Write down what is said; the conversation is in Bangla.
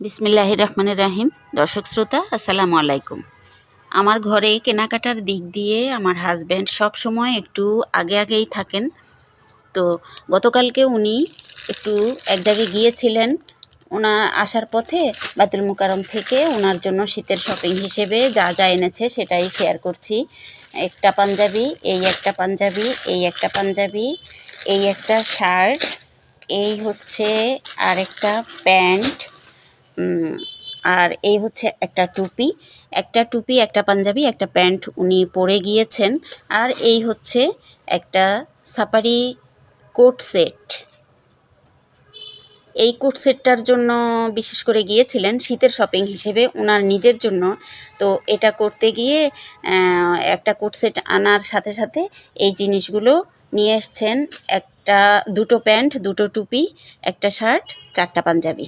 বিসমিল্লাহ রহমান রাহিম। দর্শক শ্রোতা, আসসালামু আলাইকুম। আমার ঘরে কেনাকাটার দিক দিয়ে আমার হাজব্যান্ড সব সময় একটু আগে আগেই থাকেন। তো গতকালকে উনি একটু এক জায়গায় গিয়েছিলেন। ওনার আসার পথে বাতুল মুকারম থেকে ওনার জন্য শীতের শপিং হিসেবে যা যা এনেছে সেটাই শেয়ার করছি। একটা পাঞ্জাবি, এই একটা পাঞ্জাবি, এই একটা পাঞ্জাবি, এই একটা শার্ট, এই হচ্ছে আরেকটা প্যান্ট আর এই হচ্ছে একটা টুপি। একটা টুপি, একটা পাঞ্জাবি, একটা প্যান্ট উনি পরে গিয়েছেন। আর এই হচ্ছে একটা সাপারি কোট সেট। এই কোট সেটটার জন্য বিশেষ করে গিয়েছিলেন শীতের শপিং হিসেবে ওনার নিজের জন্য। তো এটা করতে গিয়ে একটা কোট সেট আনার সাথে সাথে এই জিনিসগুলো নিয়ে এসছেন। একটা দুটো প্যান্ট, দুটো টুপি, একটা শার্ট, চারটা পাঞ্জাবি।